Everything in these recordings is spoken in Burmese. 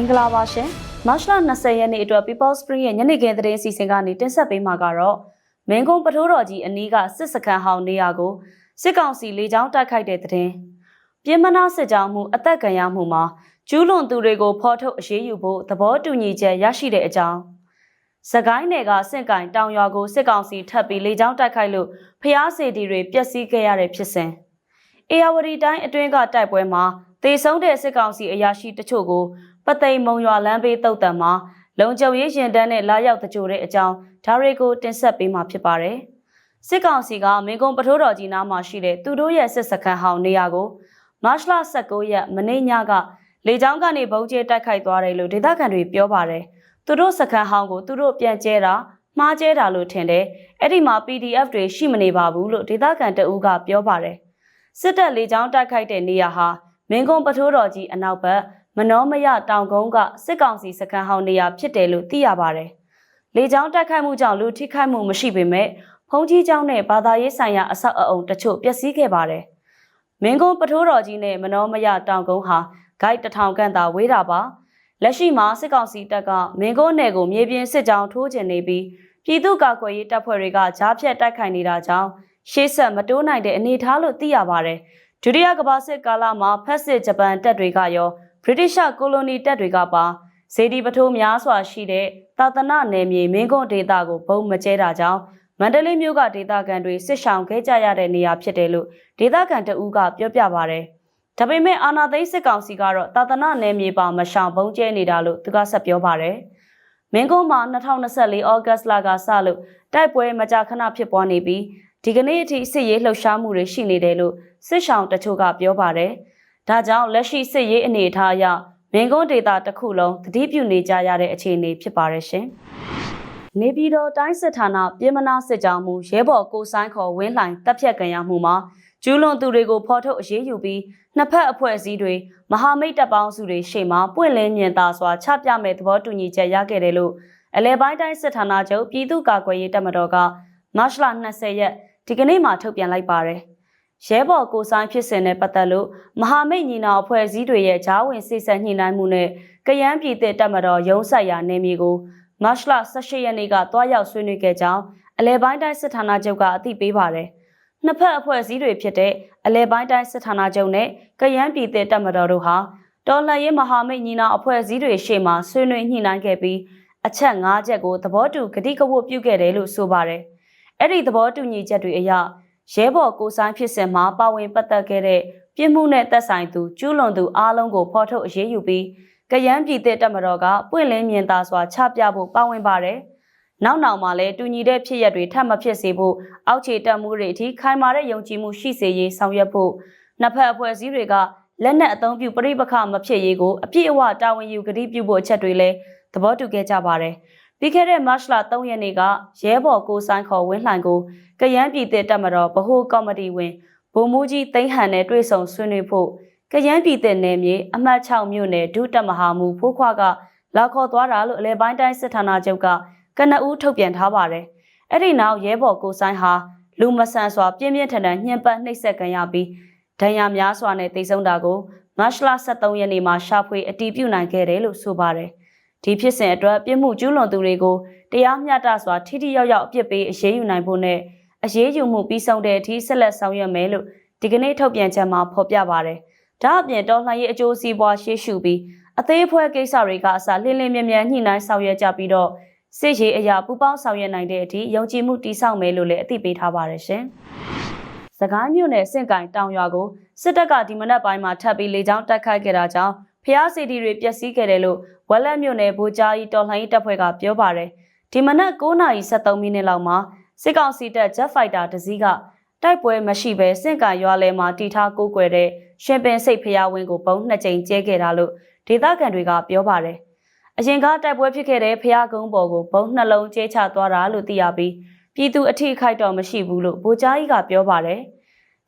င်္ဂလာပါရှင်မတ်လ20ရက်နေ့အတွက် People Spring ရဲ့ညနေခင်းသတင်းအစီအစဉ်ကနေတင်ဆက်ပေးမှာကတော့မင်းကုန်းပထိုးတော်ကြီးအနီးကစစ်စခန်းဟောင်းနေရာကိုစစ်ကောင်စီလေကြောင်းတိုက်ခိုက်တဲ့သတင်းပြင်းမနာစစ်ကြောင်းမှုအသက်ခံရမှုမှာကျူးလွန်သူတွေကိုဖော်ထုတ်အရေးယူဖို့သဘောတူညီချက်ရရှိတဲ့အကြောင်းစကိုင်းနယ်ကစင့်ကင်တောင်ရွာကိုစစ်ကောင်စီထပ်ပြီးလေကြောင်းတိုက်ခိုက်လို့ဖျားစေတီတွေပျက်စီးခဲ့ရတဲ့ဖြစ်စဉ်အေယာဝတီတိုင်းအတွင်းကတိုက်ပွဲမှာတေဆုံးတဲ့စစ်ကောင်စီအရာရှိတချို့ကို ပသိမ်မုံရွာလမ်းဘေးတုတ်တံမှာလုံခြုံရေးရင်တန်းနဲ့လာရောက်တကြိုတဲ့အကြောင်းဒါတွေကိုတင်ဆက်ပေးမှာဖြစ်ပါတယ်။စစ်ကောင်စီကမင်းကုန်းပထိုးတော်ကြီးနားမှာရှိတဲ့သူတို့ရဲ့စစ်စခန်းဟောင်းနေရာကိုမတ်လ19ရက်မနေ့ညကလေကြောင်းကနေဘုံကျဲတိုက်ခိုက်သွားတယ်လို့ဒေသခံတွေပြောပါတယ်။သူတို့စခန်းဟောင်းကိုသူတို့ပြန်ကျဲတာမှားကျဲတာလို့ထင်တယ်။အဲ့ဒီမှာ PDF တွေရှိမနေပါဘူးလို့ဒေသခံတအူးကပြောပါတယ်။စစ်တပ်လေကြောင်းတိုက်ခိုက်တဲ့နေရာဟာမင်းကုန်းပထိုးတော်ကြီးအနောက်ဘက် မနောမယတောင်ကုန်းကစစ်ကောင်စီစခန်းဟောင်းနေရာဖြစ်တယ်လို့သိရပါတယ်။လေကြောင်းတိုက်ခိုက်မှုကြောင့်လူထိခိုက်မှုမရှိပေမဲ့ဖုံးကြီးကျောင်းနဲ့ဘာသာရေးဆိုင်ရာအဆောက်အအုံတချို့ပျက်စီးခဲ့ပါတယ်။မင်းကုန်းပထိုးတော်ကြီးနဲ့မနောမယတောင်ကုန်းဟာဂိုက်တစ်ထောင်ခန့်သာဝေးတာပါ။လက်ရှိမှာစစ်ကောင်စီတပ်ကမင်းကုန်းနယ်ကိုမြေပြင်စစ်ကြောင်းထိုးကျင်နေပြီးပြည်သူ့ကာကွယ်ရေးတပ်ဖွဲ့တွေကကြားဖြတ်တိုက်ခိုက်နေတာကြောင့်ရှေ့ဆက်မတိုးနိုင်တဲ့အနေအထားလို့သိရပါတယ်။ဒုတိယကမ္ဘာစစ်ကာလမှာဖက်စစ်ဂျပန်တပ်တွေကရော ဗြိတိရှကိုလိုနီတပ်တွေကပါဇေဒီပထိုးများစွာရှိတဲ့သာသနာနယ်မြေမင်းကုန်းဒေသကိုဘုံမကျဲတာကြောင့်မန္တလေးမြို့ကဒေသခံတွေစစ်ဆောင်ခဲ့ကြရတဲ့နေရာဖြစ်တယ်လို့ဒေသခံတအူးကပြောပြပါဗျ။ဒါပေမဲ့အာနာသိန်းစစ်ကောင်စီကတော့သာသနာနယ်မြေပါမရှောင်ဘုံကျဲနေတာလို့သူကဆက်ပြောပါဗျ။မင်းကုန်းမှာ2024ဩဂတ်လကစလို့တိုက်ပွဲမကြာခဏဖြစ်ပွားနေပြီးဒီကနေ့အထိစစ်ရေးလှုပ်ရှားမှုတွေရှိနေတယ်လို့စစ်ဆောင်တချို့ကပြောပါတယ်။ ဒါကြောင့်လက်ရှိစစ်ရေးအနေအထားအရမင်းကုန်းဒေတာတစ်ခုလုံးတတိပြုနေကြရတဲ့အခြေအနေဖြစ်ပါရဲ့ရှင်။နေပြည်တော်တိုင်းစစ်ဌာနပြည်မနာစစ်ကြောင်းမှုရဲဘော်ကိုဆိုင်ခေါ်ဝင်းလှိုင်တပ်ဖြတ်ခံရမှုမှာကျူးလွန်သူတွေကိုဖော်ထုတ်အရေးယူပြီးနှစ်ဖက်အဖွဲ့အစည်းတွေမဟာမိတ်တပ်ပေါင်းစုတွေရှေ့မှာပွင့်လင်းမြင်သာစွာချပြမဲ့သဘောတူညီချက်ရခဲ့တယ်လို့အလဲပိုင်းတိုင်းစစ်ဌာနချုပ်ပြည်သူ့ကာကွယ်ရေးတပ်မတော်ကမတ်လ20ရက်ဒီကနေ့မှထုတ်ပြန်လိုက်ပါတယ်။ ရဲဘော်ကိုဆိုင်ဖြစ်စဉ်နဲ့ပတ်သက်လို့မဟာမိတ်ညီနောင်အဖွဲ့အစည်းတွေရဲ့ဂျားဝင်စိတ်ဆက်ညှိနှိုင်းမှုနဲ့ကရန်ပြည်သက်တပ်မတော်ရုံးဆိုင်ရာနေမျိုးကိုမတ်လ18ရက်နေ့ကတွားရောက်ဆွေးနွေးခဲ့ကြောင်းအလဲပိုင်းတိုင်းစစ်ဌာနချုပ်ကအသိပေးပါတယ်။နှစ်ဖက်အဖွဲ့အစည်းတွေဖြစ်တဲ့အလဲပိုင်းတိုင်းစစ်ဌာနချုပ်နဲ့ကရန်ပြည်သက်တပ်မတော်တို့ဟာတော်လှန်ရေးမဟာမိတ်ညီနောင်အဖွဲ့အစည်းတွေရှေ့မှာဆွေးနွေးညှိနှိုင်းခဲ့ပြီးအချက်၅ချက်ကိုသဘောတူကတိကဝတ်ပြုခဲ့တယ်လို့ဆိုပါတယ်။အဲ့ဒီသဘောတူညီချက်တွေအရ ရဲဘော်ကိုဆိုင်ဖြစ်စဉ်မှာပါဝင်ပတ်သက်ခဲ့တဲ့ပြစ်မှုနဲ့သက်ဆိုင်သူကျူးလွန်သူအားလုံးကိုဖော်ထုတ်အရေးယူပြီးကရန်ပြည်သက်တပ်မတော်ကပွင့်လင်းမြင်သာစွာချပြဖို့ပါဝင်ပါတယ်။နောက်နောက်မှာလည်းတူညီတဲ့ဖြစ်ရပ်တွေထပ်မဖြစ်စေဖို့အောက်ခြေတပ်မှုတွေအထိခိုင်မာတဲ့ယုံကြည်မှုရှိစေရေးဆောင်ရွက်ဖို့နှစ်ဖက်အဖွဲ့အစည်းတွေကလက်နက်အသုံးပြုပြိပခမဖြစ်ရေးကိုအပြည့်အဝတာဝန်ယူကတိပြုဖို့အချက်တွေလည်းသဘောတူခဲ့ကြပါတယ်။ ပြီးခဲ့တဲ့မတ်လ3ရက်နေ့ကရဲဘော်ကိုဆိုင်ခေါ်ဝင်းလှိုင်ကိုကရန်ပြည်သက်တပ်မတော်ဗဟိုကော်မတီဝင်ဗိုလ်မှူးကြီးသိန်းဟန်နဲ့တွေ့ဆုံဆွေးနွေးဖို့ကရန်ပြည်သက်နယ်မြေအမှတ်6မြို့နယ်ဒုတပ်မဟာမူဖိုးခွားကလာခေါ်သွားတာလို့အလဲပိုင်းတိုင်းစစ်ဌာနချုပ်ကကနဦးထုတ်ပြန်ထားပါတယ်။အဲ့ဒီနောက်ရဲဘော်ကိုဆိုင်ဟာလူမဆန်စွာပြင်းပြင်းထန်ထန်ညှဉ်းပန်းနှိပ်စက်ခံရပြီးဒဏ်ရာများစွာနဲ့တိတ်ဆုံးတာကိုမတ်လ23ရက်နေ့မှာရှာဖွေအတည်ပြုနိုင်ခဲ့တယ်လို့ဆိုပါတယ်။ ဒီဖြစ်စဉ်အတွက်ပြစ်မှုကျူးလွန်သူတွေကိုတရားမျှတစွာထိထိရောက်ရောက်အပြစ်ပေးအရေးယူနိုင်ဖို့နဲ့အရေးယူမှုပြီးဆုံးတဲ့အထိဆက်လက်ဆောင်ရွက်မယ်လို့ဒီကနေ့ထုတ်ပြန်ချက်မှာဖော်ပြပါတယ်။ဒါအပြင်တော်လှန်ရေးအကျိုးစီးပွားရှေ့ရှုပြီးအသေးအဖွဲကိစ္စတွေကအစလင်းလင်းမြမြညှိနှိုင်းဆောင်ရွက်ကြပြီးတော့စစ်ရေးအရာပူပေါင်းဆောင်ရွက်နိုင်တဲ့အထိယုံကြည်မှုတည်ဆောက်မယ်လို့လည်းအသိပေးထားပါတယ်ရှင်။စကိုင်းမြို့နယ်စင့်ကင်တောင်ရွာကိုစစ်တပ်ကဒီမနက်ပိုင်းမှာထပ်ပြီးလေကြောင်းတိုက်ခိုက်ခဲ့တာကြောင့် ဖျားစီတီတွေပျက်စီးခဲ့တယ်လို့ဝက်လက်မြို့နယ်ဗိုလ်ကြားကြီးတော်လှန်ရေးတပ်ဖွဲ့ကပြောပါတယ်။ဒီမနက်9:73မိနစ်လောက်မှာစစ်ကောင်စီတပ် Jet Fighter တစ်စီးကတိုက်ပွဲမရှိဘဲစင့်ကရွာလဲမှာတီထားကိုးကွယ်တဲ့ရှင်ပင်စိတ်ဖျားဝင်းကိုပုံနှစ်ကြိမ်ကျဲခဲ့တာလို့ဒေသခံတွေကပြောပါတယ်။အရင်ကတိုက်ပွဲဖြစ်ခဲ့တဲ့ဖျားကုန်းပေါ်ကိုပုံနှလုံးကျဲချသွားတာလို့သိရပြီးပြည်သူအထိခိုက်တော့မရှိဘူးလို့ဗိုလ်ကြားကြီးကပြောပါတယ်။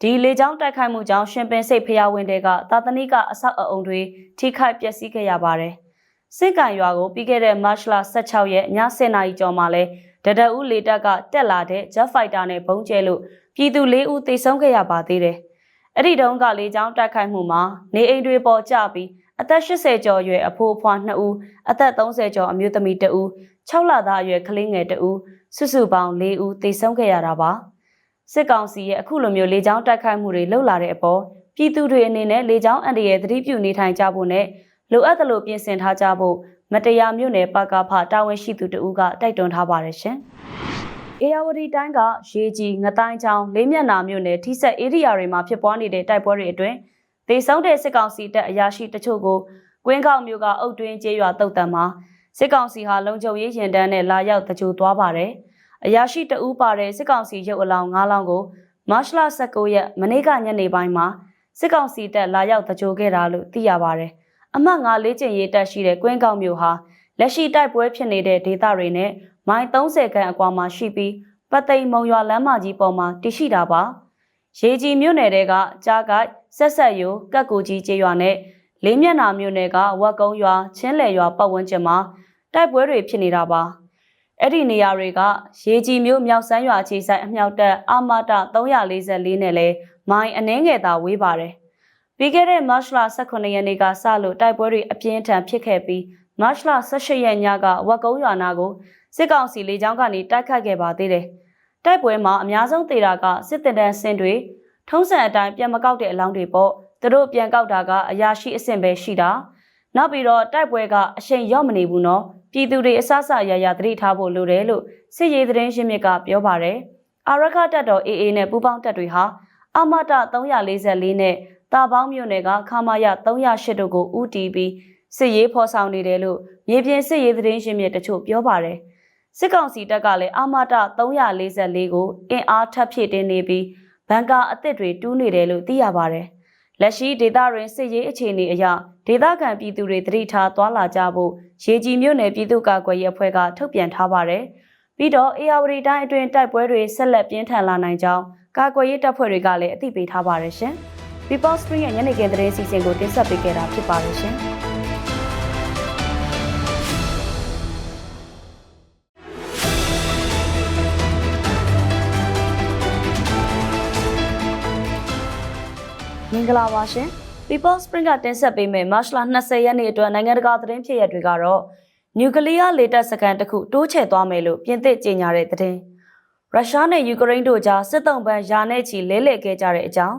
ဒီလေကြောင်းတိုက်ခိုက်မှုကြောင့်ရှင်ပင်စိတ်ဖျားဝင်းတွေကသာသနိကအဆောက်အအုံတွေထိခိုက်ပျက်စီးခဲ့ရပါတယ်။စစ်ကန်ရွာကိုပြီးခဲ့တဲ့မတ်လ16ရက်ည7:00နာရီကျော်မှာလဲဒဒဦးလေတပ်ကတက်လာတဲ့ Jet Fighter နဲ့ပုံကျဲလို့ပြည်သူ၄ဦးသေဆုံးခဲ့ရပါသေးတယ်။အဲ့ဒီတုန်းကလေကြောင်းတိုက်ခိုက်မှုမှာနေအိမ်တွေပေါ်ကျပြီးအသက်80ကျော်အရွယ်အဖိုးအဖွား2ဦးအသက်30ကျော်အမျိုးသမီး2ဦး6လသားအရွယ်ကလေးငယ်2ဦးစုစုပေါင်း4ဦးသေဆုံးခဲ့ရတာပါ စစ်ကောင်စီရဲ့အခုလိုမျိုးလေကြောင်းတိုက်ခိုက်မှုတွေလှုပ်လာတဲ့အပေါ်ပြည်သူတွေအနေနဲ့လေကြောင်းအန္တရာယ်သတိပြုနေထိုင်ကြဖို့နဲ့လိုအပ်သလိုပြင်ဆင်ထားကြဖို့မတရားမြို့နယ်ပကဖတာဝန်ရှိသူတဦးကတိုက်တွန်းထားပါတယ်ရှင်။အေယာဝတီတိုင်းကရေကြီးငတိုင်းချောင်းလေးမျက်နာမြို့နယ်ထိဆက်ဧရိယာတွေမှာဖြစ်ပွားနေတဲ့တိုက်ပွဲတွေအတွင်းဒေဆုံးတဲ့စစ်ကောင်စီတပ်အရာရှိတချို့ကိုကွင်းကောက်မြို့ကအုတ်တွင်းကျေးရွာတုတ်တံမှာစစ်ကောင်စီဟာလုံခြုံရေးရင်တန်းနဲ့လာရောက်တကြိုသွားပါတယ်။ အရာရှိတဦးပါတဲ့စစ်ကောင်စီရုပ်အလောင်း၅လောင်းကိုမတ်လ19ရက်မနေ့ကညနေပိုင်းမှာစစ်ကောင်စီတပ်လာရောက်တကြိုခဲ့တာလို့သိရပါတယ်။အမှတ်၅လေးကျင်ရေးတပ်ရှိတဲ့ကွင်းကောက်မြို့ဟာလက်ရှိတိုက်ပွဲဖြစ်နေတဲ့ဒေသတွေနဲ့မိုင်30ခန့်အကွာမှာရှိပြီးပတ်သိမ်မုံရွာလမ်းမကြီးပေါ်မှာတည်ရှိတာပါ။ရေကြီးမြို့နယ်တဲကကြားကိုက်ဆက်ဆက်ယိုကက်ကူကြီးကျေးရွာနဲ့လေးမျက်နာမြို့နယ်ကဝက်ကုန်းရွာချင်းလယ်ရွာပတ်ဝန်းကျင်မှာတိုက်ပွဲတွေဖြစ်နေတာပါ။ အဲ့ဒီနေရာတွေကရေကြီးမြို့မြောက်ဆန်းရွာခြေဆိုင်အမြောက်တပ်အာမတာ344နဲ့လဲမိုင်အနှင်းငယ်သာဝေးပါတယ်။ပြီးခဲ့တဲ့မတ်လ18ရက်နေ့ကစလို့တိုက်ပွဲတွေအပြင်းထန်ဖြစ်ခဲ့ပြီးမတ်လ18ရက်ညကဝက်ကုန်းရွာနာကိုစစ်ကောင်စီလေကြောင်းကနေတိုက်ခတ်ခဲ့ပါသေးတယ်။တိုက်ပွဲမှာအများဆုံးတေတာကစစ်တပ်တန်းစင်တွေထုံးစံအတိုင်းပြန်မကောက်တဲ့အလောင်းတွေပေါ့သူတို့ပြန်ကောက်တာကအရာရှိအဆင့်ပဲရှိတာနောက်ပြီးတော့တိုက်ပွဲကအရှိန်ရော့မနေဘူးနော် ပြည်သူတွေအဆအဆအရာရာသတိထားဖို့လိုတယ်လို့စစ်ရေးသတင်းရှင်းမြစ်ကပြောပါတယ်အာရခတပ်တော် AA နဲ့ပူးပေါင်းတပ်တွေဟာအမတ344နဲ့တာပေါင်းမြို့နယ်ကခမာယ308တို့ကိုဦးတီးပြီးစစ်ရေးဖော်ဆောင်နေတယ်လို့မြေပြင်စစ်ရေးသတင်းရှင်းမြစ်တချို့ပြောပါတယ်စစ်ကောင်စီတပ်ကလည်းအမတ344ကိုအင်အားထပ်ဖြည့်တင်းနေပြီးဘန်ကာအသစ်တွေတူးနေတယ်လို့သိရပါတယ်။ လက်ရှိဒေသတွင်စစ်ရေးအခြေအနေအရဒေသခံပြည်သူတွေတတိထားသွားလာကြဖို့ရေကြီးမြို့နယ်ပြည်သူ့ကာကွယ်ရေးအဖွဲ့ကထုတ်ပြန်ထားပါတယ်။ပြီးတော့အေယာဝတီတိုင်းအတွင်းတိုက်ပွဲတွေဆက်လက်ပြင်းထန်လာနိုင်ကြောင်းကာကွယ်ရေးတပ်ဖွဲ့တွေကလည်းအသိပေးထားပါတယ်ရှင်။ People Spring ရဲ့ညနေခင်းသတင်းစီစဉ်ကိုတင်ဆက်ပေးခဲ့တာဖြစ်ပါတယ်ရှင်။ င်္ဂလာပါရှင် People Spring ကတင်ဆက်ပေးမယ့် March လ20ရက်နေ့အတွက်နိုင်ငံတကာသတင်းဖြစ်ရပ်တွေကတော့နျူကလ িয়ার လေတပ်စခန်းတစ်ခုတိုးချဲ့သွားမယ်လို့ပြင်သစ်ကြေညာတဲ့သတင်းရုရှားနဲ့ယူကရိန်းတို့ကြားစစ်တုံးပန်းယာနဲ့ချီလဲလှယ်ခဲ့ကြတဲ့အကြောင်း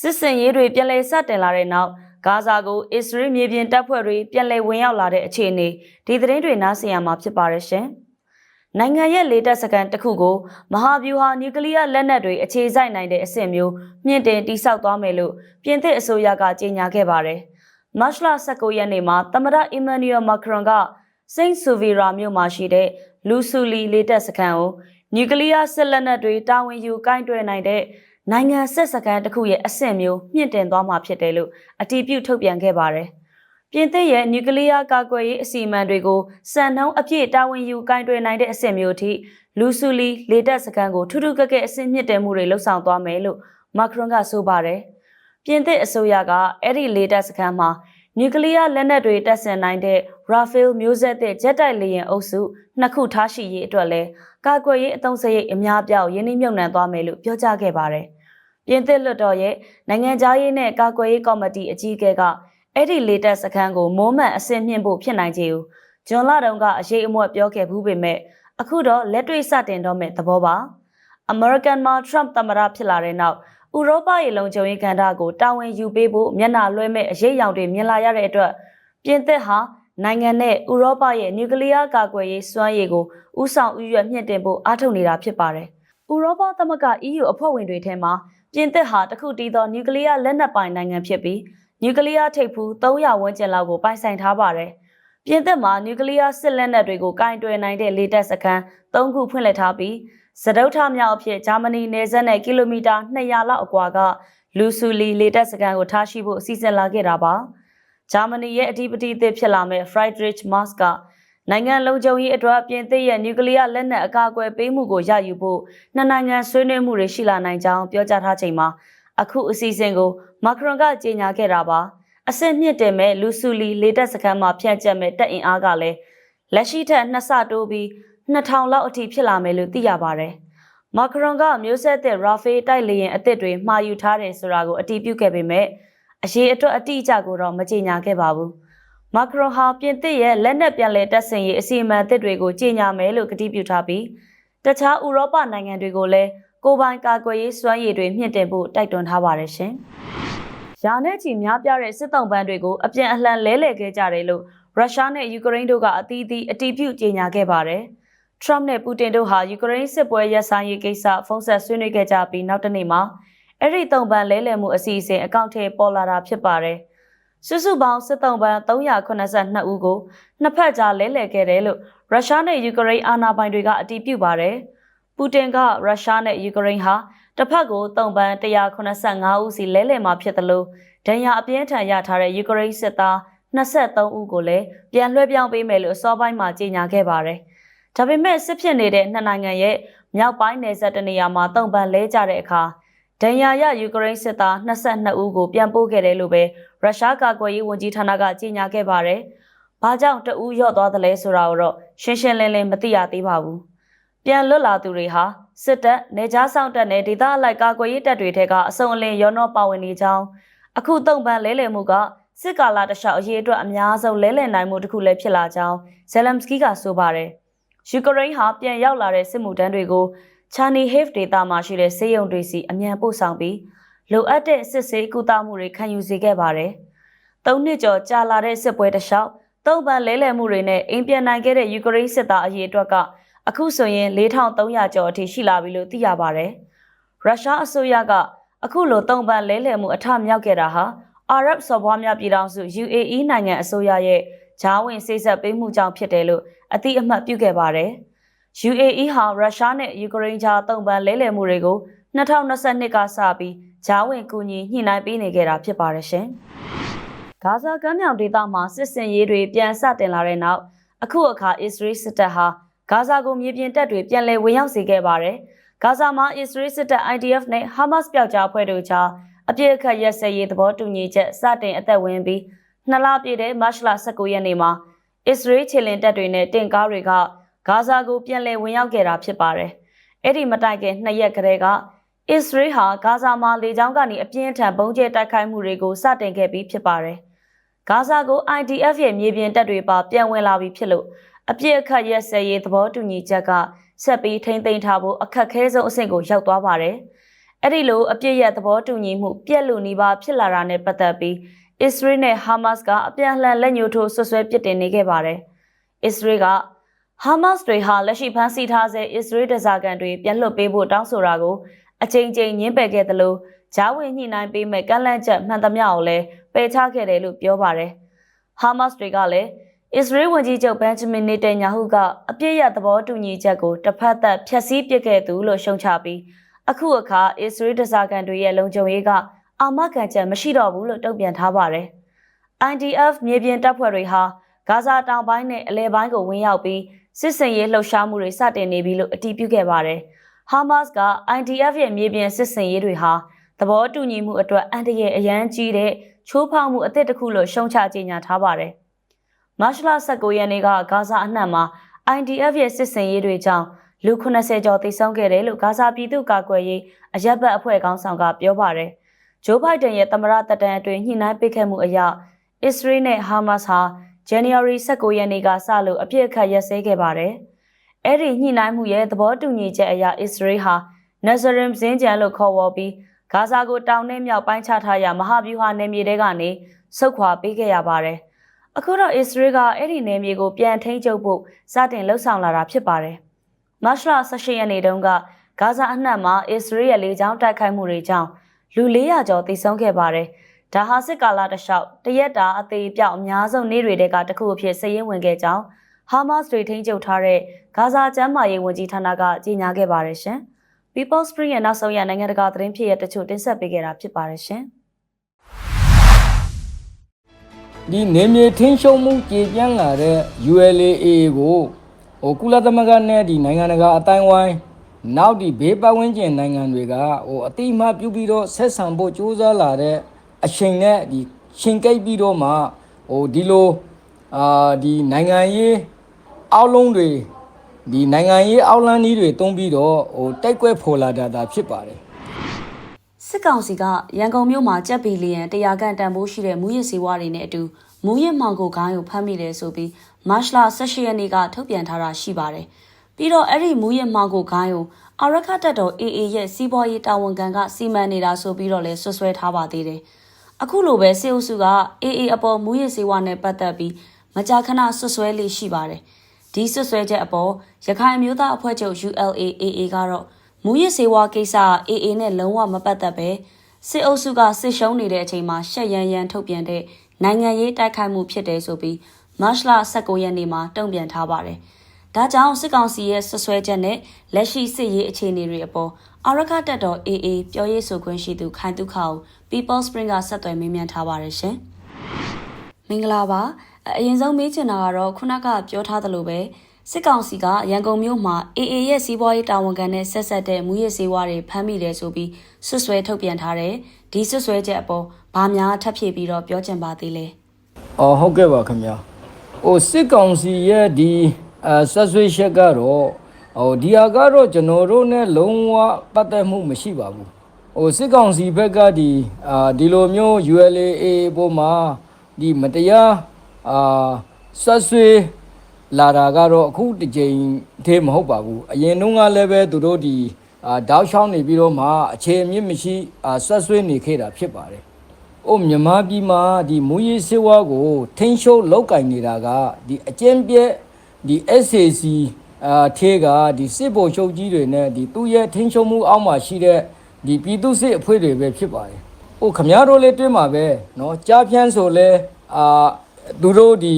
စစ်စင်ရေးတွေပြန်လည်စတင်လာတဲ့နောက်ဂါဇာကိုအစ္စရေးမြေပြင်တပ်ဖွဲ့တွေပြန်လည်ဝင်ရောက်လာတဲ့အခြေအနေဒီသတင်းတွေနားဆင်ရမှာဖြစ်ပါရဲ့ရှင်။ နိုင်ငံရဲ့လေတပ်စခန်းတစ်ခုကိုမဟာဗျူဟာနျူကလ িয়ার လက်နက်တွေအခြေစိုက်နိုင်တဲ့အဆင့်မျိုးမြင့်တင်တိစောက်သွားမယ်လို့ပြင်သစ်အစိုးရကကြေညာခဲ့ပါတယ်။မတ်လ19ရက်နေ့မှာသမ္မတအီမန်နျူယ်မာခရွန်ကစိန့်ဆူဗီရာမြို့မှာရှိတဲ့လူဆူလီလေတပ်စခန်းကိုနျူကလ িয়ার စစ်လက်နက်တွေတာဝန်ယူကင်တွယ်နိုင်တဲ့နိုင်ငံစစ်စခန်းတစ်ခုရဲ့အဆင့်မျိုးမြင့်တင်သွားမှာဖြစ်တယ်လို့အတည်ပြုထုတ်ပြန်ခဲ့ပါတယ်။ ပြင်သစ်ရဲ့နျူကလ িয়ার ကာကွယ်ရေးအစီအမံတွေကိုစံနှုန်းအပြည့်တာဝန်ယူကင်တွယ်နိုင်တဲ့အဆင့်မျိုးအထိလူဆူလီလေတပ်စခန်းကိုထူးထူးကဲကဲအဆင့်မြင့်တင်မှုတွေလှုပ်ဆောင်သွားမယ်လို့မာခရွန်ကဆိုပါတယ်။ပြင်သစ်အစိုးရကအဲ့ဒီလေတပ်စခန်းမှာနျူကလ িয়ার လက်နက်တွေတပ်ဆင်နိုင်တဲ့ Rafale မျိုးဆက်တဲ့ဂျက်တိုက်လေယာဉ်အုပ်စုနှစ်ခုထားရှိရေးအတွက်လဲကာကွယ်ရေးအသုံးစရိတ်အများပြားရင်းနှီးမြှုပ်နှံသွားမယ်လို့ပြောကြားခဲ့ပါတယ်။ပြင်သစ်လွှတ်တော်ရဲ့နိုင်ငံသားရေးနဲ့ကာကွယ်ရေးကော်မတီအကြီးအကဲက အဲ့ဒီလေတပ်စခန်းကိုမိုးမှန်အဆင့်မြင့်ဖို့ဖြစ်နိုင်ခြေကိုဂျွန်လာတုံကအရေးအမွက်ပြောခဲ့ဘူးပေမဲ့အခုတော့လက်တွေ့စတင်တော့မဲ့သဘောပါ။ American မှာ Trump သမ္မတဖြစ်လာတဲ့နောက်ဥရောပရဲ့လုံခြုံရေးကဏ္ဍကိုတာဝန်ယူပေးဖို့မျက်နှာလွှဲမဲ့အရေးအယောင်တွေမြင်လာရတဲ့အတွက်ပြင်သစ်ဟာနိုင်ငံနဲ့ဥရောပရဲ့နျူကလ িয়ার ကာကွယ်ရေးစွမ်းရည်ကိုဥဆောင်ဥရွက်မြင့်တင်ဖို့အားထုတ်နေတာဖြစ်ပါတယ်။ဥရောပသမဂ္ဂ EU အဖွဲ့ဝင်တွေထဲမှာပြင်သစ်ဟာတခုတည်းသောနျူကလ িয়ার လက်နက်ပိုင်နိုင်ငံဖြစ်ပြီး နျူကလ িয়ার ထိပ်ဖူး300ဝန်းကျင်လောက်ကိုပိုင်ဆိုင်ထားပါတယ်။ပြင်သစ်မှာနျူကလ িয়ার စစ်လက်နက်တွေကိုကင်တွယ်နိုင်တဲ့လေတပ်စခန်း၃ခုဖွင့်လှစ်ထားပြီးစတုထမြောက်အဖြစ်ဂျာမနီနယ်စပ်နဲ့ကီလိုမီတာ200လောက်အကွာကလူဆူလီလေတပ်စခန်းကိုထားရှိဖို့အစီအစဉ်လာခဲ့တာပါဂျာမနီရဲ့အဓိပတိအသစ်ဖြစ်လာမဲ့ Friedrich Merz ကနိုင်ငံလုံးချုပ်ရေးအတွက်ပြင်သစ်ရဲ့နျူကလ িয়ার လက်နက်အကာအကွယ်ပေးမှုကိုရယူဖို့နှစ်နိုင်ငံဆွေးနွေးမှုတွေရှိလာနိုင်ကြောင်းပြောကြားထားချိန်မှာအခုအစီအစဉ်ကို မာခရွန်ကကြေညာခဲ့တာပါအစစ်မြင့်တင်မဲ့လူဆူလီလေတပ်စခန်းမှာဖြန့်ကျက်မဲ့တပ်အင်အားကလည်းလက်ရှိထက်နှစ်ဆတိုးပြီး2000လောက်အထိဖြစ်လာမယ်လို့သိရပါတယ်။မာခရွန်ကမျိုးဆက်တဲ့ရာဖေးတိုက်လေရင်အစ်စ်တွေမှာယူထားတယ်ဆိုတာကိုအတည်ပြုခဲ့ပေမဲ့အရေးအတွက်အတိအကျကိုတော့မကြေညာခဲ့ပါဘူး။မာခရိုဟာပြင်သစ်ရဲ့လက်နက်ပြန်လည်တပ်ဆင်ရေးအစီအမံအသစ်တွေကိုကြေညာမယ်လို့ကတိပြုထားပြီးတခြားဥရောပနိုင်ငံတွေကိုလည်း ကိုယ်ပိုင်ကာကွယ်ရေးစွမ်းရည်တွေမြင့်တင်ဖို့တိုက်တွန်းထားပါတယ်ရှင်။ရာနဲ့ချီများပြားတဲ့စစ်တုံးပန်းတွေကိုအပြန်အလှန်လဲလှယ်ခဲ့ကြတယ်လို့ရုရှားနဲ့ယူကရိန်းတို့ကအသီးသီးအတီးပြုတ်ကြေညာခဲ့ပါတယ်။ Trump နဲ့ပူတင်တို့ဟာယူကရိန်းစစ်ပွဲရပ်ဆိုင်းရေးကိစ္စဖုန်းဆက်ဆွေးနွေးခဲ့ကြပြီးနောက်တနေ့မှာအဲ့ဒီတုံးပန်းလဲလှယ်မှုအစီအစဉ်အကောင့်ထဲပေါ်လာတာဖြစ်ပါတယ်။စုစုပေါင်းစစ်တုံးပန်း382ဦးကိုနှစ်ဖက်ကြားလဲလှယ်ခဲ့တယ်လို့ရုရှားနဲ့ယူကရိန်းအာဏာပိုင်တွေကအတည်ပြုပါတယ်။ ပူတင်ကရုရှားနဲ့ယူကရိန်းဟာတစ်ဖက်ကိုတုံးပန်း185ဦးစီလဲလှယ်မှာဖြစ်တယ်လို့ဒဏ်ရာအပြင်းထန်ရထားတဲ့ယူကရိန်းစစ်သား23ဦးကိုလည်းပြန်လွှဲပြောင်းပေးမယ်လို့အစောပိုင်းမှာကြေညာခဲ့ပါတယ်။ဒါပေမဲ့စစ်ဖြစ်နေတဲ့နှစ်နိုင်ငံရဲ့မြောက်ပိုင်းနယ်စပ်တနေရာမှာတုံ့ပန်လဲကြတဲ့အခါဒဏ်ရာရယူကရိန်းစစ်သား22ဦးကိုပြန်ပို့ခဲ့တယ်လို့ပဲရုရှားကာကွယ်ရေးဝန်ကြီးဌာနကကြေညာခဲ့ပါတယ်။ဘာကြောင့်တဦးရော့သွားသလဲဆိုတာကိုတော့ရှင်းရှင်းလင်းလင်းမသိရသေးပါဘူး။ ပြန်လွတ်လာသူတွေဟာစစ်တပ်၊နေကြားဆောင်တပ်နဲ့ဒေသအလိုက်ကာကွယ်ရေးတပ်တွေထက်ကအစုံအလင်ရောနောပါဝင်နေကြောင်းအခုတုံ့ပန်လဲလှယ်မှုကစစ်ကာလတလျှောက်အရေးအတွက်အများဆုံးလဲလှယ်နိုင်မှုတစ်ခုလည်းဖြစ်လာကြောင်းဇယ်လမ်စကီကဆိုပါတယ်။ယူကရိန်းဟာပြန်ရောက်လာတဲ့စစ်မှုထမ်းတွေကိုချာနီဟေဖ်ဒေတာမှာရှိတဲ့စေယုံတွေစီအမြန်ပို့ဆောင်ပြီးလိုအပ်တဲ့စစ်ဆေးကုသမှုတွေခံယူစေခဲ့ပါတယ်။သုံးနှစ်ကျော်ကြာလာတဲ့စစ်ပွဲတစ်လျှောက်တုံ့ပန်လဲလှယ်မှုတွေနဲ့အိမ်ပြန်နိုင်ခဲ့တဲ့ယူကရိန်းစစ်သားအရေးအတွက်က အခုဆိုရင်4300ကျော်အထိရှိလာပြီလို့သိရပါတယ်။ရုရှားအစိုးရကအခုလိုတုံ့ပန်လဲလှယ်မှုအထမြောက်ခဲ့တာဟာအာရပ်စော်ဘွားများပြည်ထောင်စု UAE နိုင်ငံအစိုးရရဲ့ဂျားဝင်စိတ်ဆက်ပေးမှုကြောင့်ဖြစ်တယ်လို့အတိအမှတ်ပြုခဲ့ပါတယ်။ UAE ဟာရုရှားနဲ့ယူကရိန်းကြားတုံ့ပန်လဲလှယ်မှုတွေကို2022ကစပြီးဂျားဝင်ကူညီညှိနှိုင်းပေးနေခဲ့တာဖြစ်ပါတယ်ရှင်။ဂါဇာကမ်းမြောင်ဒေသမှာစစ်စင်ရေးတွေပြန်စတင်လာတဲ့နောက်အခုအခါအစ္စရေးစစ်တပ်ဟာ ဂါဇာကိုမြေပြင်တပ်တွေပြန်လည်ဝင်ရောက်စေခဲ့ပါတယ်။ဂါဇာမှာအစ္စရေးစစ်တပ် IDF နဲ့ Hamas ပျောက်ကြားအဖွဲ့တို့ကြားအပြည့်အခက်ရက်စဲရေးသဘောတူညီချက်စတင်အသက်ဝင်ပြီးနှစ်လပြည့်တဲ့မတ်လ19ရက်နေ့မှာအစ္စရေးခြေလင်တပ်တွေနဲ့တင့်ကားတွေကဂါဇာကိုပြန်လည်ဝင်ရောက်ခဲ့တာဖြစ်ပါတယ်။အဲ့ဒီမတိုင်ခင်နှစ်ရက်ကလေးကအစ္စရေးဟာဂါဇာမှာလေကြောင်းကနေအပြင်းထန်ပုံကျဲတိုက်ခိုက်မှုတွေကိုစတင်ခဲ့ပြီးဖြစ်ပါတယ်။ဂါဇာကို IDF ရဲ့မြေပြင်တပ်တွေပါပြန်ဝင်လာပြီးဖြစ်လို့ အပြည့်အခက်ရက်စဲရေးသဘောတူညီချက်ကဆက်ပြီးထိမ့်သိမ်းထားဖို့အခက်ခဲဆုံးအဆင့်ကိုရောက်သွားပါတယ်။အဲ့ဒီလိုအပြည့်ရသဘောတူညီမှုပြက်လို့နေပါဖြစ်လာတာနဲ့ပတ်သက်ပြီးအစ္စရေးနဲ့ဟာမတ်ကအပြန်အလှန်လက်ညှိုးထိုးဆွဆွဲပစ်တင်နေခဲ့ပါတယ်။အစ္စရေးကဟာမတ်တွေဟာလက်ရှိဖမ်းဆီးထားဆဲအစ္စရေးဒဇာကန်တွေပြန်လွှတ်ပေးဖို့တောင်းဆိုတာကိုအကြိမ်ကြိမ်ညှင်းပယ်ခဲ့သလိုဂျားဝင်ညှိနှိုင်းပေးမဲ့ကန့်လန့်ချက်မှန်သမျှကိုလည်းပယ်ချခဲ့တယ်လို့ပြောပါတယ်။ဟာမတ်တွေကလည်း အစ္စရေးဝန်ကြီးချုပ်ဘန်ဂျမင်နေတန်ညာဟုကအပြည့်ရသဘောတူညီချက်ကိုတစ်ဖက်သက်ဖျက်ဆီးပစ်ခဲ့သူလို့ရှုံချပြီးအခုအခါအစ္စရေးဒဇာကန်တွေရဲ့လုံခြုံရေးကအာမခံချက်မရှိတော့ဘူးလို့တုံ့ပြန်ထားပါတယ်။ IDF မြေပြင်တပ်ဖွဲ့တွေဟာဂါဇာတောင်ပိုင်းနဲ့အလဲပိုင်းကိုဝင်ရောက်ပြီးစစ်စင်ရေးလှုပ်ရှားမှုတွေစတင်နေပြီလို့အတည်ပြုခဲ့ပါတယ်။ Hamas က IDF ရဲ့မြေပြင်စစ်စင်ရေးတွေဟာသဘောတူညီမှုအတွက်အန်တရဲ့အရန်ကြီးတဲ့ချိုးဖောက်မှုအသစ်တစ်ခုလို့ရှုံချကြေညာထားပါတယ်။ မတ်လ19ရက်နေ့ကဂါဇာအနှံ့မှာ IDF ရဲ့စစ်စင်ရေးတွေကြောင့်လူ80ကျော်သေဆုံးခဲ့တယ်လို့ဂါဇာပြည်သူ့ကာကွယ်ရေးအရက်ဘတ်အဖွဲ့ခေါင်းဆောင်ကပြောပါတယ်။ဂျိုးဘိုင်ဒန်ရဲ့သမရတက်တန်အတွင်းညှိနှိုင်းပေးခဲ့မှုအရအစ္စရေးနဲ့ဟာမတ်စ်ဟာ January 19ရက်နေ့ကစလို့အပြစ်အခတ်ရက်စဲခဲ့ပါတယ်။အဲ့ဒီညှိနှိုင်းမှုရဲ့သဘောတူညီချက်အရအစ္စရေးဟာ Nazarem ဇင်းကြံလို့ခေါ်ဝေါ်ပြီးဂါဇာကိုတောင်နဲ့မြောက်ပိုင်းချထားရာမဟာဗျူဟာနယ်မြေတွေကနေဆုတ်ခွာပေးခဲ့ရပါတယ်။ အခုတော့အစ္စရေးကအဲ့ဒီနယ်မြေကိုပြန်ထိန်းချုပ်ဖို့စတင်လှုပ်ဆောင်လာတာဖြစ်ပါတယ်။မတ်လ18ရက်နေ့တုန်းကဂါဇာအနှံ့မှာအစ္စရေးရဲ့လေကြောင်းတိုက်ခိုက်မှုတွေကြောင့်လူ400ကျော်သေဆုံးခဲ့ပါတယ်။ဒါဟာစစ်ကာလတစ်လျှောက်တရက်တာအသေးပြောက်အများဆုံးနေ့တွေကတခုအဖြစ်စည်ရင်းဝင်ခဲ့ကြောင်းဟာမတ်စ်တွေထိန်းချုပ်ထားတဲ့ဂါဇာကျမ်းမာရေးဝန်ကြီးဌာနကကြေညာခဲ့ပါတယ်ရှင်။ People Spring ရဲ့နောက်ဆုံးရနိုင်ငံတကာသတင်းဖြစ်ရတချို့တင်ဆက်ပေးခဲ့တာဖြစ်ပါတယ်ရှင်။ ဒီနေမြေထင်းရှုံမှုကြေပြန့်လာတဲ့ ULAA ကိုဟိုကုလသမဂ္ဂနဲ့ဒီနိုင်ငံတကာအတိုင်းဝိုင်းနောက်ဒီဘေးပတ်ဝန်းကျင်နိုင်ငံတွေကဟိုအတိအမှပြုပြီးတော့ဆက်ဆံဖို့ကြိုးစားလာတဲ့အချိန်နဲ့ဒီရှင်ကိတ်ပြီးတော့မှဟိုဒီလိုအာဒီနိုင်ငံရေးအောက်လုံးတွေဒီနိုင်ငံရေးအောက်လန်းကြီးတွေတုံးပြီးတော့ဟိုတိုက်ကွက်ဖော်လာတာဒါဖြစ်ပါတယ် စစစ်ကောင်စီကရန်ကုန်မြို့မှာကြက်ဘီလီယံ100ခန့်တန်ဖိုးရှိတဲ့မူရစ်စေဝါတွေနဲ့အတူမူရစ်မောင်ကိုဂိုင်းကိုဖမ်းမိတယ်ဆိုပြီးမတ်လ18ရက်နေ့ကထုတ်ပြန်ထားတာရှိပါတယ်။ပြီးတော့အဲ့ဒီမူရစ်မောင်ကိုဂိုင်းကိုအာရခတက်တော် AA ရဲ့စီးပွားရေးတာဝန်ခံကစီမံနေတာဆိုပြီးတော့လဲဆွဆွဲထားပါသေးတယ်။အခုလိုပဲစေအုပ်စုက AA အပေါ်မူရစ်စေဝါနဲ့ပတ်သက်ပြီးမကြာခဏဆွဆွဲလေးရှိပါတယ်။ဒီဆွဆွဲချက်အပေါ်ရခိုင်အမျိုးသားအဖွဲ့ချုပ် ULAAA ကတော့ မူရစ်စေဝါကိစ္စ AA နဲ့လုံးဝမပတ်သက်ပဲစစ်အုပ်စုကစစ်ရှုံးနေတဲ့အချိန်မှာရှက်ရန်ရန်ထုတ်ပြန်တဲ့နိုင်ငံရေးတိုက်ခိုက်မှုဖြစ်တယ်ဆိုပြီးမတ်လ19ရက်နေ့မှာတုံ့ပြန်ထားပါတယ်။ဒါကြောင့်စစ်ကောင်စီရဲ့ဆွဆွဲချက်နဲ့လက်ရှိစစ်ရေးအခြေအနေတွေအပေါ်အာရခတက်တော် AA ပြောရေးဆိုခွင့်ရှိသူခိုင်တုခအောင် People Spring ကဆက်သွယ်မေးမြန်းထားပါတယ်ရှင်။မင်္ဂလာပါအအရင်ဆုံးမေးချင်တာကတော့ခုနကပြောထားသလိုပဲ စစ်ကောင်စီကရန်ကုန်မြို့မှာ AA ရဲ့စီးပွားရေးတာဝန်ခံနဲ့ဆက်ဆက်တဲ့မူရစ်စေဝါတွေဖမ်းမိတယ်ဆိုပြီးဆွဆွဲထုတ်ပြန်ထားတယ်ဒီဆွဆွဲချက်အပေါ်ဘာများထပ်ဖြည့်ပြီးတော့ပြောချင်ပါသေးလဲအော်ဟုတ်ကဲ့ပါခင်ဗျာဟိုစစ်ကောင်စီရဲ့ဒီအဲဆက်ဆွေးချက်ကတော့ဟိုဒီဟာကတော့ကျွန်တော်တို့ ਨੇ လုံးဝပတ်သက်မှုမရှိပါဘူးဟိုစစ်ကောင်စီဘက်ကဒီအာဒီလိုမျိုး ULA ပေါ်မှာဒီမတရားအာဆက်ဆွေး လာတာကတော့အခုတစ်ကြိမ်သေးမဟုတ်ပါဘူးအရင်တုန်းကလည်းပဲသူတို့ဒီအာတောက်ချောင်းနေပြီးတော့မှအခြေအမြင့်မရှိအာဆက်ဆွေးနေခဲ့တာဖြစ်ပါတယ် ။အိုမြန်မာပြည်မှာဒီမူရေးစေဝါကိုထိန်းချုပ်လောက်ကင်နေတာကဒီအကျဉ်းပြက်ဒီ SAC အာထေးကဒီစစ်ဗိုလ်ချုပ်ကြီးတွေနဲ့ဒီသူ့ရဲ့ထိန်းချုပ်မှုအောက်မှာရှိတဲ့ဒီပြည်သူစစ်အဖွဲ့တွေပဲဖြစ်ပါတယ်။ဟိုခမားတို့လည်းတွေ့မှာပဲเนาะကြားဖြန်းဆိုလဲအာသူတို့ဒီ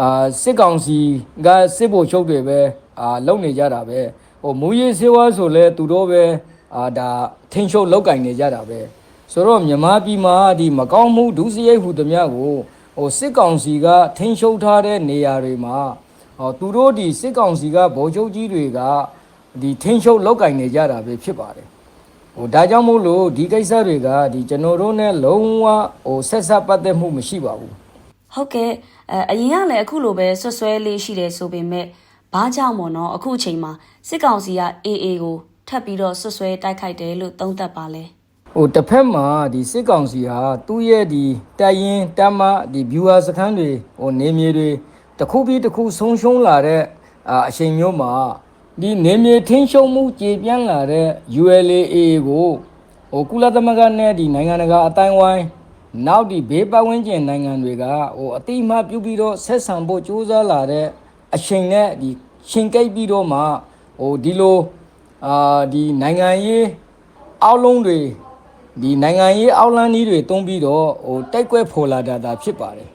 အာစစ်ကောင်စီကစစ်ဗိုလ်ချုပ်တွေပဲအာလုံနေကြတာပဲဟိုမူရေးစေဝါဆိုလဲသူတို့ပဲအာဒါထိန်းချုပ်လောက်ကင်နေကြတာပဲဆိုတော့မြန်မာပြည်မှာဒီမကောင်းမှုဒုစရိုက်ဟူသည်များကိုဟိုစစ်ကောင်စီကထိန်းချုပ်ထားတဲ့နေရာတွေမှာဟောသူတို့ဒီစစ်ကောင်စီကဗိုလ်ချုပ်ကြီးတွေကဒီထိန်းချုပ်လောက်ကင်နေကြတာပဲဖြစ်ပါတယ်ဟိုဒါကြောင့်မို့လို့ဒီကိစ္စတွေကဒီကျွန်တော်တို့ ਨੇ လုံးဝဟိုဆက်ဆက်ပတ်သက်မှုမရှိပါဘူး ဟုတ်ကဲ့အဲအရင်ကလည်းအခုလိုပဲဆွဆွဲလေးရှိတယ်ဆိုပေမဲ့ဘာကြောင့်မို့နော်အခုအချိန်မှာစစ်ကောင်စီက AA ကိုထပ်ပြီးတော့ဆွဆွဲတိုက်ခိုက်တယ်လို့သုံးသပ်ပါလဲဟိုတစ်ဖက်မှာဒီစစ်ကောင်စီဟာသူ့ရဲ့ဒီတပ်ရင်တပ်မဒီ viewer စခန်းတွေဟိုနေမြေတွေတစ်ခုပြီးတစ်ခုဆုံးရှုံးလာတဲ့အအချိန်မျိုးမှာဒီနေမြေထင်းရှုံးမှုကြေပြန့်လာတဲ့ ULA ကိုဟိုကုလသမဂ္ဂနဲ့ဒီနိုင်ငံတကာအတိုင်းဝိုင်း နောက်ဒီဘေးပတ်ဝန်းကျင်နိုင်ငံတွေကဟိုအတိအမှပြုပြီးတော့ဆက်ဆံဖို့ကြိုးစားလာတဲ့အချိန်နဲ့ဒီရှင်ကိတ်ပြီးတော့မှဟိုဒီလိုအာဒီနိုင်ငံရေးအောက်လုံးတွေဒီနိုင်ငံရေးအောက်လန်းကြီးတွေတုံးပြီးတော့ဟိုတိုက်ကွက်ဖော်လာတာဒါဖြစ်ပါတယ်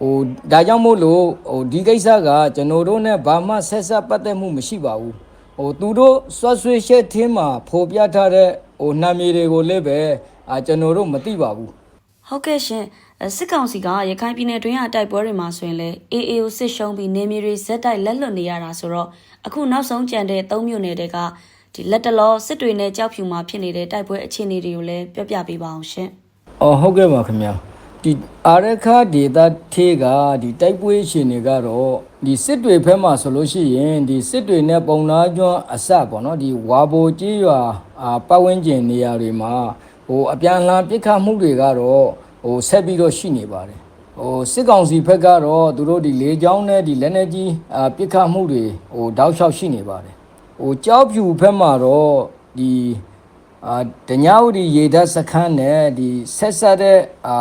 ဟိုဒါကြောင့်မို့လို့ဟိုဒီကိစ္စကကျွန်တော်တို့ ਨੇ ဘာမှဆက်ဆက်ပတ်သက်မှုမရှိပါဘူးဟိုသူတို့ဆွတ်ဆွေးရှက်ထင်းမှာဖော်ပြထားတဲ့ဟိုနာမည်တွေကိုလည်းပဲအာကျွန်တော်တို့မသိပါဘူး ဟုတ်ကဲ့ရှင်အဲစစ်ကောင်စီကရခိုင်ပြည်နယ်တွင်းကတိုက်ပွဲတွေမှာဆိုရင်လေ AA ကိုစစ်ရှုံးပြီးနေမြေတွေဇက်တိုက်လက်လွတ်နေရတာဆိုတော့အခုနောက်ဆုံးကြံတဲ့၃မြို့နယ်တွေကဒီလက်တလောစစ်တွေနဲ့ကြောက်ဖြူမှာဖြစ်နေတဲ့တိုက်ပွဲအခြေအနေတွေကိုလည်းပြောပြပေးပါအောင်ရှင်အော်ဟုတ်ကဲ့ပါခင်ဗျာဒီအာရခဒေတာထေးကဒီတိုက်ပွဲရှင်တွေကတော့ဒီစစ်တွေဖက်မှာဆိုလို့ရှိရင်ဒီစစ်တွေနဲ့ပုံနာကျွန်းအစပေါ့နော်ဒီဝါဘိုကြီးရွာအာပတ်ဝန်းကျင်နေရာတွေမှာ ဟိုအပြန်အလှန်ပစ်ခတ်မှုတွေကတော့ဟိုဆက်ပြီးတော့ရှိနေပါတယ်ဟိုစစ်ကောင်စီဘက်ကတော့သူတို့ဒီလေကြောင်းနဲ့ဒီလက်နက်ကြီးအာပစ်ခတ်မှုတွေဟိုတောက်လျှောက်ရှိနေပါတယ်ဟိုကြောက်ဖြူဘက်မှာတော့ဒီအာတညဝတီရေဓာတ်စခန်းနဲ့ဒီဆက်ဆက်တဲ့အာ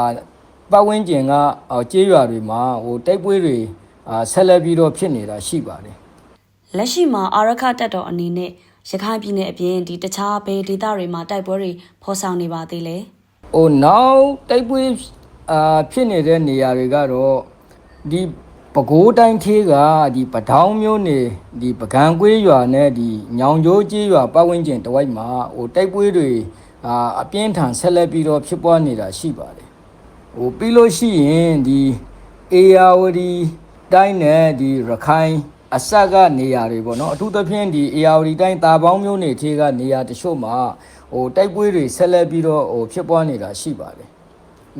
ပတ်ဝန်းကျင်ကအာကျေးရွာတွေမှာဟိုတိုက်ပွဲတွေအာဆက်လက်ပြီးတော့ဖြစ်နေတာရှိပါတယ်လက်ရှိမှာအာရခတက်တော်အနေနဲ့ ရခိုင်ပြည်နယ်အပြင်ဒီတခြားဘယ်ဒေသတွေမှာတိုက်ပွဲတွေဖော်ဆောင်နေပါသေးလဲ။ဟိုနောက်တိုက်ပွဲအာဖြစ်နေတဲ့နေရာတွေကတော့ဒီပဲခူးတိုင်းသေးကဒီပထောင်မျိုးနေဒီပကံကွေးရွာနဲ့ဒီညောင်ကျိုးကျေးရွာပတ်ဝန်းကျင်တစ်ဝိုက်မှာဟိုတိုက်ပွဲတွေအာအပြင်းထန်ဆက်လက်ပြီးတော့ဖြစ်ပွားနေတာရှိပါတယ်။ဟိုပြီးလို့ရှိရင်ဒီအေယာဝတီတိုင်းနဲ့ဒီရခိုင် အစကနေရာတွေပေါ့နော်အထူးသဖြင့်ဒီအေယာဝတီတိုင်းတာပေါင်းမျိုးနေသေးကနေရာတချို့မှာဟိုတိုက်ပွဲတွေဆက်လက်ပြီးတော့ဟိုဖြစ်ပွားနေတာရှိပါတယ်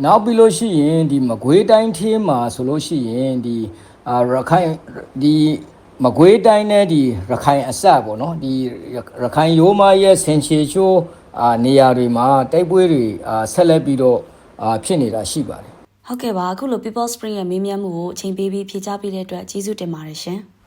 နောက်ပြီးလို့ရှိရင်ဒီမကွေးတိုင်းသေးမှာဆိုလို့ရှိရင်ဒီအာရခိုင်ဒီမကွေးတိုင်းနဲ့ဒီရခိုင်အစပေါ့နော်ဒီရခိုင်ရိုးမရဲ့ဆင်ချေချိုးအာနေရာတွေမှာတိုက်ပွဲတွေအာဆက်လက်ပြီးတော့အာဖြစ်နေတာရှိပါတယ်ဟုတ်ကဲ့ပါအခုလို People Spring ရဲ့မေးမြန်းမှုကိုအချိန်ပေးပြီးဖြေကြားပေးတဲ့အတွက်ကျေးဇူးတင်ပါတယ်ရှင်။